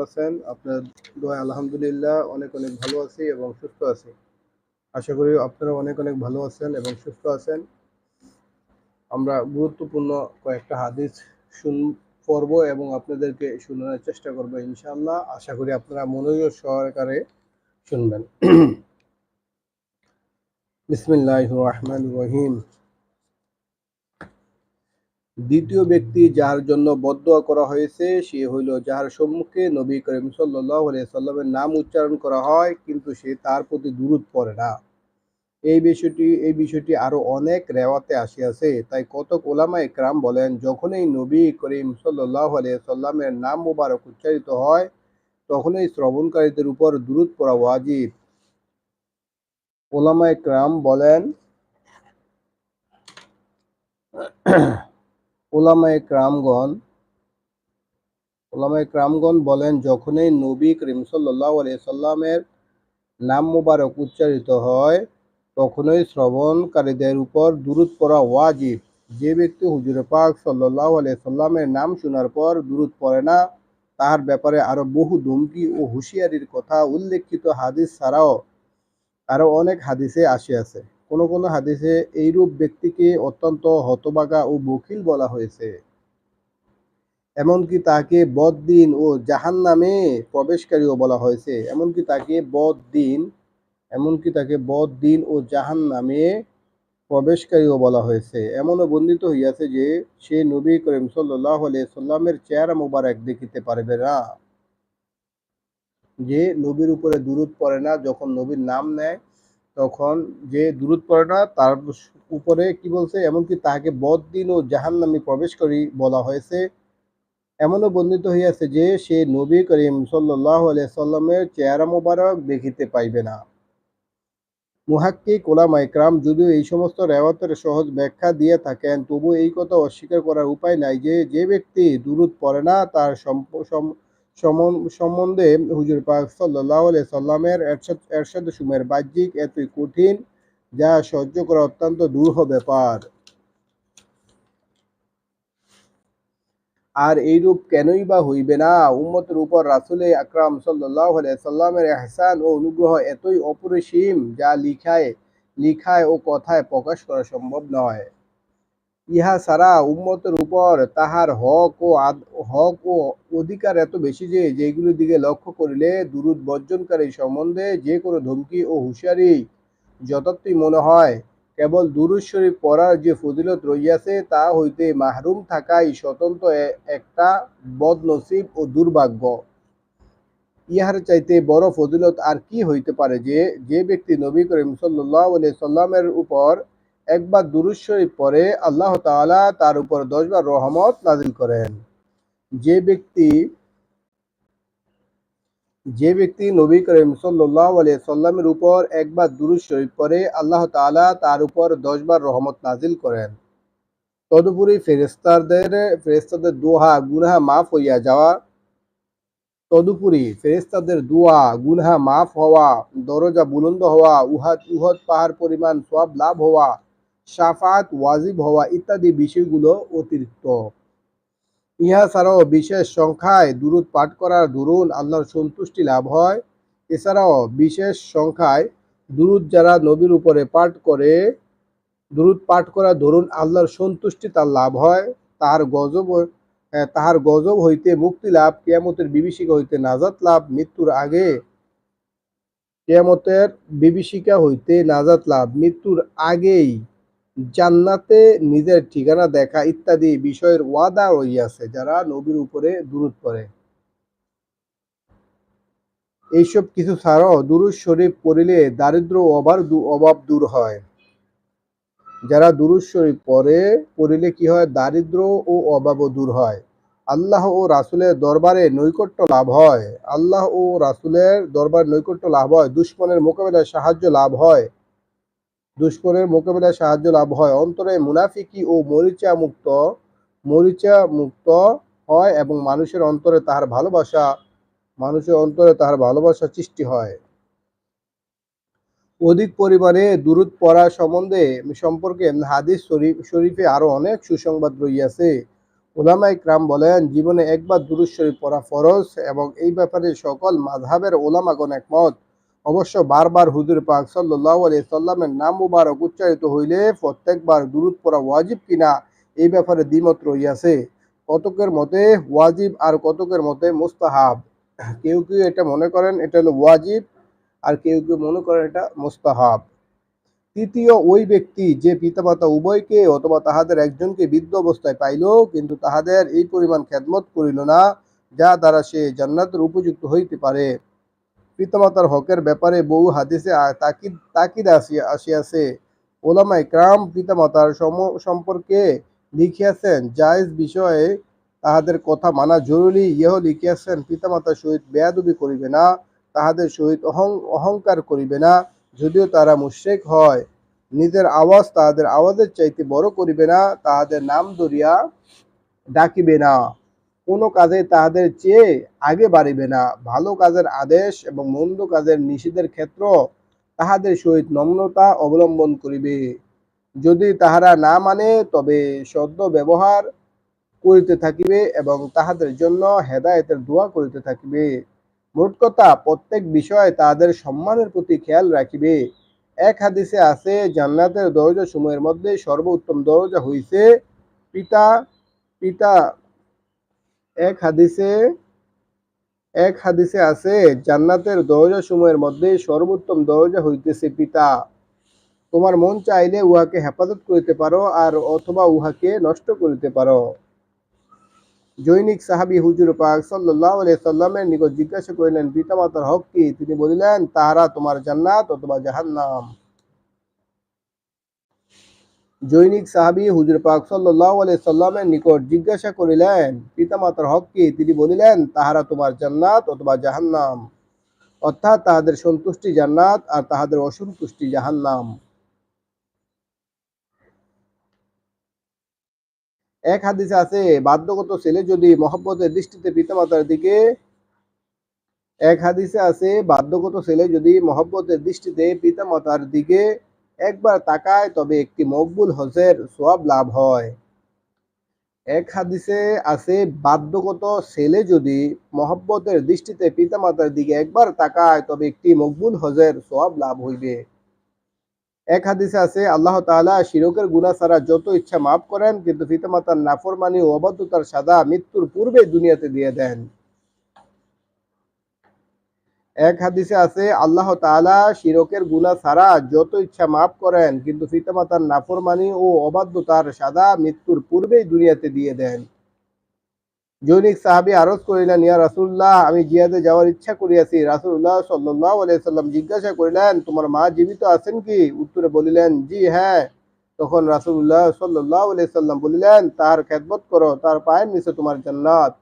আছেন। আপনার দোয়া আলহামদুলিল্লাহ, অনেক অনেক ভালো আছি এবং সুস্থ আছি। আশা করি আপনারা অনেক অনেক ভালো আছেন এবং সুস্থ আছেন। আমরা গুরুত্বপূর্ণ কয়েকটা হাদিস শুন, পড়ব এবং আপনাদেরকে শোনানোর চেষ্টা করব ইনশাআল্লাহ। আশা করি আপনারা মনোযোগ সহকারে শুনবেন। বিসমিল্লাহ রহমান রহিম। দ্বিতীয় ব্যক্তি যার জন্য বদ্ধ করা হয়েছে, সে হইল যার সম্মুখে নবী করিম সাল্লাহ সাল্লামের নাম উচ্চারণ করা হয়, কিন্তু সে তার প্রতি দূরত পড়ে না। এই বিষয়টি এই বিষয়টি আরও অনেক রেওয়াতে আসিয়াছে, তাই কতক ওলামা একরাম বলেন, যখনই নবী করিম সাল্লাহ সাল্লামের নাম মুবারক উচ্চারিত হয়, তখনই শ্রবণকারীদের উপর দূরত পড়া ওয়াজিব। ওলামা একরাম বলেন ওলামায়ে ক্রামগণ ওলামায়ে ক্রামগণ বলেন, যখনই নবী করিম সাল্লাহ সাল্লামের নাম মুবারক উচ্চারিত হয়, তখনই শ্রবণকারীদের উপর দূরত পড়া ওয়াজিব। যে ব্যক্তি হুজুরে পাক সাল্লাহ সাল্লামের নাম শোনার পর দূরত পড়ে না তার ব্যাপারে আরও বহু ধুমকি ও হুঁশিয়ারির কথা উল্লেখিত হাদিস ছাড়াও আরও অনেক হাদিসে আসিয়াছে। কোন কোন হাদিসে এইরূপ ব্যক্তিকে অত্যন্ত হতবাগা ও বকিল বলা হয়েছে। এমনকি তাকে বদদিন ও জাহান নামে প্রবেশকারীও বলা হয়েছে। এমনকি তাকে বদদিন, এমনকি তাকে বদদিন ও জাহান নামে প্রবেশকারীও বলা হয়েছে। এমনও বর্ণিত হইয়াছে যে, সে নবী করিম সাল্লাহ সাল্লামের চেহারা মোবারক দেখিতে পারবে না। যে নবীর উপরে দূরত পড়ে না, যখন নবীর নাম নেয় তখন যে দূরত পড়ে না তার উপরে কি বলছে? এমনকি তাহাকে বদদিন ও জাহান্নামী প্রবেশ করি বলা হয়েছে। এমনও বর্ণিত হইয়াছে যে, সে নবী করিম সাল্লাহ সাল্লামের চেহারা মোবারক দেখিতে পাইবে না। মুহাক্কি কোলাম ইকরাম যদিও এই সমস্ত রেওয়াতের সহজ ব্যাখ্যা দিয়ে থাকেন, তবু এই কথা অস্বীকার করার উপায় নাই যে যে ব্যক্তি দূরত পড়ে না, তার সম্বন্ধে হুজুর পাক সাল্লাহ সাল্লামের এরশাদ সুমের বাহ্যিক এতই কঠিন যা সহ্য করা অত্যন্ত দূরহ ব্যাপার আর এইরূপ কেনই বা হইবে না? উম্মতের উপর রাসুলে আকরাম সাল্লাহ সাল্লামের এহসান ও অনুগ্রহ এতই অপরিসীম যা লিখায় লিখায় ও কথায় প্রকাশ করা সম্ভব নয়। ইহা ছাড়া উম্মতের উপর তাহার হক ও হক ও অধিকার এত বেশি যে, যেগুলির দিকে লক্ষ্য করিলে দুরুদ বর্জনকারী সম্বন্ধে যে কোনো ধমকি ও হুঁশিয়ারি যথার্থই মনে হয়। কেবল দুরুদ শরীফ পড়ার যে ফজিলত রইয়াছে তা হইতে মাহরুম থাকাই স্বতন্ত্র একটা বদনসিব ও দুর্ভাগ্য। ইহার চাইতে বড় ফজিলত আর কি হইতে পারে যে যে ব্যক্তি নবী করিম সাল্লাহ সাল্লামের উপর একবার দুরুদ শরীফ পরে আল্লাহ তাআলা তার উপর দশবার রহমত নাজিল করেন। যে ব্যক্তি যে ব্যক্তি নবী করিম সাল্লাহ সাল্লামের উপর একবার দুরুদ শরীফ পরে আল্লাহ তাআলা তার উপর দশবার রহমত নাজিল করেন। তদুপরি ফেরেস্তাদের ফেরেস্তাদের দোহা গুনহা মাফ হইয়া যাওয়া। তদুপরি ফেরেস্তাদের দোয়া, গুনহা মাফ হওয়া, দরজা বুলন্দ হওয়া, উহাদ, উহদ পাহাড় পরিমাণ সব লাভ হওয়া সাফাত ওয়াজিব হওয়া ইত্যাদি বিষয়গুলো অতিরিক্ত। ইহা ছাড়াও বিশেষ সংখ্যায় দূরত পাঠ করার দরুন আল্লাহর সন্তুষ্টি লাভ হয়। এছাড়াও বিশেষ সংখ্যায় দুরুদ যারা নবীর উপরে পাঠ করে, দুরুদ পাঠ করার দরুন আল্লাহর সন্তুষ্টি তার লাভ হয়। তাহার গজব তাহার গজব হইতে মুক্তি লাভ, কেয়ামতের বিভীষিকা হইতে নাজাত লাভ, মৃত্যুর আগে কেয়ামতের বিভীষিকা হইতে নাজাত লাভ, মৃত্যুর আগেই জান্নাতে নিজের ঠিকানা দেখা ইত্যাদি বিষয়ের ওয়াদা রইয়াছে যারা নবীর উপরে দূরত পড়ে। এইসব কিছু ছাড়াও দুরুদ শরীফ পড়িলে দারিদ্র অভাব অভাব দূর হয়। যারা দুরুদ শরীফ পড়ে, পড়িলে কি হয়? দারিদ্র ও অভাবও দূর হয়। আল্লাহ ও রাসুলের দরবারে নৈকট্য লাভ হয়। আল্লাহ ও রাসুলের দরবার নৈকট্য লাভ হয়। দুশ্মনের মোকাবেলায় সাহায্য লাভ হয়। দুশ্মনের মোকাবেলায় সাহায্য লাভ হয়। অন্তরে মুনাফিকি ও মরিচা মুক্ত মরিচা মুক্ত হয় এবং মানুষের অন্তরে তাহার ভালোবাসা, মানুষের অন্তরে তাহার ভালোবাসা সৃষ্টি হয়। অধিক পরিমাণে দূরত পড়া সম্বন্ধে সম্পর্কে হাদিস শরীফ শরীফে আরও অনেক সুসংবাদ রইয়াছে। ওলামা ইকরাম বলেন, জীবনে একবার দুরুদ শরীফ পড়া ফরজ এবং এই ব্যাপারে সকল মাযহাবের ওলামাগণ একমত। অবশ্য বারবার হুজুর পাক সাল্লাল্লাহু আলাইহি সাল্লামের নাম মুবারক উচ্চারিত হইলে প্রত্যেকবার দুরুদ পড়া ওয়াজিব কিনা এই ব্যাপারে দ্বিমত রইয়াছে কতকের মতে ওয়াজিব আর কতকের মতে মুস্তাহাব? কেউ কেউ এটা মনে করেন এটা হলো ওয়াজিব আর কেউ কেউ মনে করেন এটা মুস্তাহাব। তৃতীয়, ওই ব্যক্তি যে পিতামাতা উভয়কে অথবা তাহাদের একজনকে বৃদ্ধ অবস্থায় পাইল কিন্তু তাহাদের এই পরিমাণ খেদমত করিল না, যা দ্বারা সে জান্নাতের উপযুক্ত হইতে পারে। পিতামাতার হকের ব্যাপারে বহু হাদিসে তাকিদ তাকিদ আসিয়া আসিয়াছে। ওলামা ইকরাম পিতামাতার সম- সম্পর্কে লিখিয়াছেন, জায়েজ বিষয়ে তাহাদের কথা মানা জরুরি। ইহ লিখিয়াছেন, পিতামাতার সহিত বেয়াদবি করিবে না, তাহাদের সহিত অহং অহংকার করিবে না, যদিও তারা মুশরিক হয়। নিজের আওয়াজ তাহাদের আওয়াজের চাইতে বড় করিবে না, তাহাদের নাম ধরিয়া ডাকিবে না। কোনো কাজে তাহাদের চেয়ে আগে বাড়িবে না। ভালো কাজের আদেশ এবং মন্দ কাজের নিষেধের ক্ষেত্র তাহাদের সহিত নম্রতা অবলম্বন করিবে। যদি তাহারা না মানে তবে সদ্য ব্যবহার করিতে থাকিবে এবং তাহাদের জন্য হেদায়েতের দোয়া করিতে থাকিবে। মোট কথা, প্রত্যেক বিষয়ে তাহাদের সম্মানের প্রতি খেয়াল রাখিবে। এক হাদিসে আছে, জান্নাতের দরজা সময়ের মধ্যে সর্বোত্তম দরজা হইছে পিতা পিতা এক হাদিসে এক হাদিসে আছে, জান্নাতের দরজা সময়ের মধ্যে সর্বোত্তম দরজা হইতেছে পিতা। তোমার মন চাইলে উহাকে হেফাজত করিতে পারো আর অথবা উহাকে নষ্ট করিতে পারো। জৈনিক সাহাবী হুজুর পাক আলাইহি সাল্লামের নিকট জিজ্ঞাসা করিলেন, পিতামাতার হক কি? তিনি বলিলেন, তাহারা তোমার জান্নাত অথবা জাহান্নাম। জৈনিক সাহাবী হুজুর পাক সাল্লামের নিকট জিজ্ঞাসা করিলেন, পিতামাতার হক কি তিনি বলিলেন, তাহারা তোমার জান্নাত অথবা জাহান্নাম। অর্থাৎ তাহাদের সন্তুষ্টি জান্নাত আর তাহাদের অসন্তুষ্টি জাহান্নাম। এক হাদিসে আছে, বাধ্যগত ছেলে যদি মহব্বতের দৃষ্টিতে পিতামাতার দিকে, এক হাদিসে আছে, বাধ্যগত ছেলে যদি মহব্বতের দৃষ্টিতে পিতামাতার দিকে একবার তাকায় তবে একটি মকবুল হজের সোয়াব লাভ হয়। এক হাদিসে আছে, বাধ্যগত ছেলে যদি মহব্বতের দৃষ্টিতে পিতামাতার দিকে একবার তাকায় তবে একটি মকবুল হজের সোয়াব লাভ হইবে। এক হাদিসে আছে, আল্লাহ তাআলা শিরকের গুনাহ ছাড়া যত ইচ্ছা মাফ করেন, কিন্তু পিতামাতার নাফরমানি ও অবাধ্যতার সাদা মৃত্যুর পূর্বে দুনিয়াতে দিয়ে দেন। এক হাদিসে আছে, আল্লাহ তাআলা শিরকের গুনাহ ছাড়া যত ইচ্ছা মাফ করেন, কিন্তু পিতামাতার নাফরমানি ও অবাধ্যতার সাদা মৃত্যুর পূর্বেই দুনিয়াতে দিয়ে দেন। জৈনিক সাহাবী আরজ করিলেন, ইয়া রাসূলুল্লাহ, আমি জিহাদে যাওয়ার ইচ্ছা করিয়াছি। রাসূলুল্লাহ সাল্লাল্লাহু আলাইহি সাল্লাম জিজ্ঞাসা করিলেন, তোমার মা জীবিত আছেন কি? উত্তরে বলিলেন, জি হ্যাঁ। তখন রাসূলুল্লাহ সাল্লাল্লাহু আলাইহি সাল্লাম বলিলেন, তার খেদমত করো, তার পায়ের নিচে তোমার জান্নাত।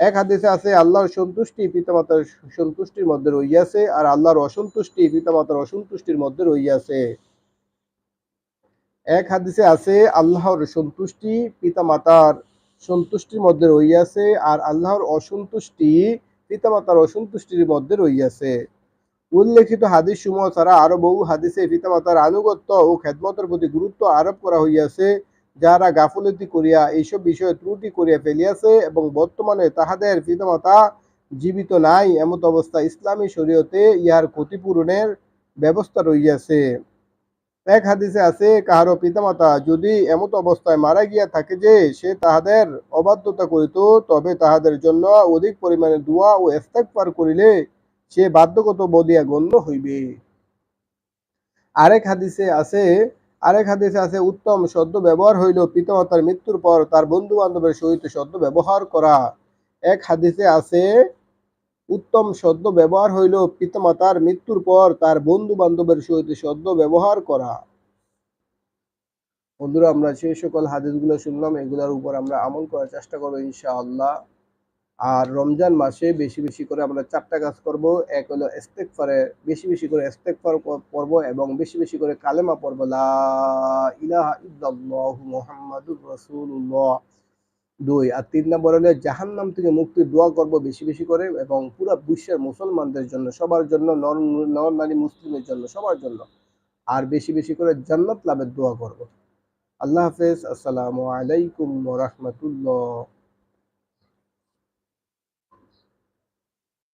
এক হাদিসে আছে, আল্লাহর সন্তুষ্টি পিতামাতার সন্তুষ্টির মধ্যে রইয়াছে আর আল্লাহর অসন্তুষ্টি পিতামাতার অসন্তুষ্টির মধ্যে রইয়াছে। এক হাদিসে আছে, আল্লাহর সন্তুষ্টি পিতামাতার সন্তুষ্টির মধ্যে রইয়াছে আর আল্লাহর অসন্তুষ্টি পিতামাতার অসন্তুষ্টির মধ্যে রইয়াছে। উল্লেখিত হাদিস সমূহ ছাড়া আরও বহু হাদিসে পিতামাতার আনুগত্য ও খেদমতের প্রতি গুরুত্ব আরোপ করা হইয়াছে। যারা গাফলতি করিয়া এইসব বিষয়ে ত্রুটি করিয়া ফেলিয়াছে এবং বর্তমানে তাহাদের পিতামাতা জীবিত নাই, এমত অবস্থা ইসলামী শরীয়তে ইহার ক্ষতিপূরণের ব্যবস্থা রইয়াছে। এক হাদিসে আছে, কাহারো পিতামাতা যদি এমত অবস্থায় মারা গিয়া থাকে যে সে তাহাদের অবাধ্যতা করিত, তবে তাহাদের জন্য অধিক পরিমাণে দোয়া ও ইস্তেগফার করিলে সে বাধ্যগত বদিয়া গণ্য হইবে। আরেক হাদিসে আছে আরেক হাদিসে আছে, উত্তম সদ্য ব্যবহার হইল পিতামাতার মৃত্যুর পর তার বন্ধু বান্ধবের সহিত সদ্য ব্যবহার করা। এক হাদিসে আছে, উত্তম সদ্য ব্যবহার হইল পিতামাতার মৃত্যুর পর তার বন্ধু বান্ধবের সহিত সদ্য ব্যবহার করা। বন্ধুরা, আমরা সেই সকল হাদিসগুলো শুনলাম, এগুলোর উপর আমরা আমল করার চেষ্টা করব ইনশাআল্লাহ। আর রমজান মাসে বেশি বেশি করে আমরা চারটা কাজ করব। এক হলো ইস্তেগফারে, বেশি বেশি করে ইস্তেগফার পড়ব এবং বেশি বেশি করে কালেমা পড়ব। লা ইলাহা দুই, আর তিন নম্বর হলে জাহান্নাম থেকে মুক্তির দোয়া করব বেশি বেশি করে এবং পুরো বিশ্বের মুসলমানদের জন্য, সবার জন্য, নর নর নারী মুসলিমের জন্য, সবার জন্য আর বেশি বেশি করে জান্নাত লাভের দোয়া করব। আল্লাহ হাফেজ। আসসালামু আলাইকুম রহমতুল্লাহ।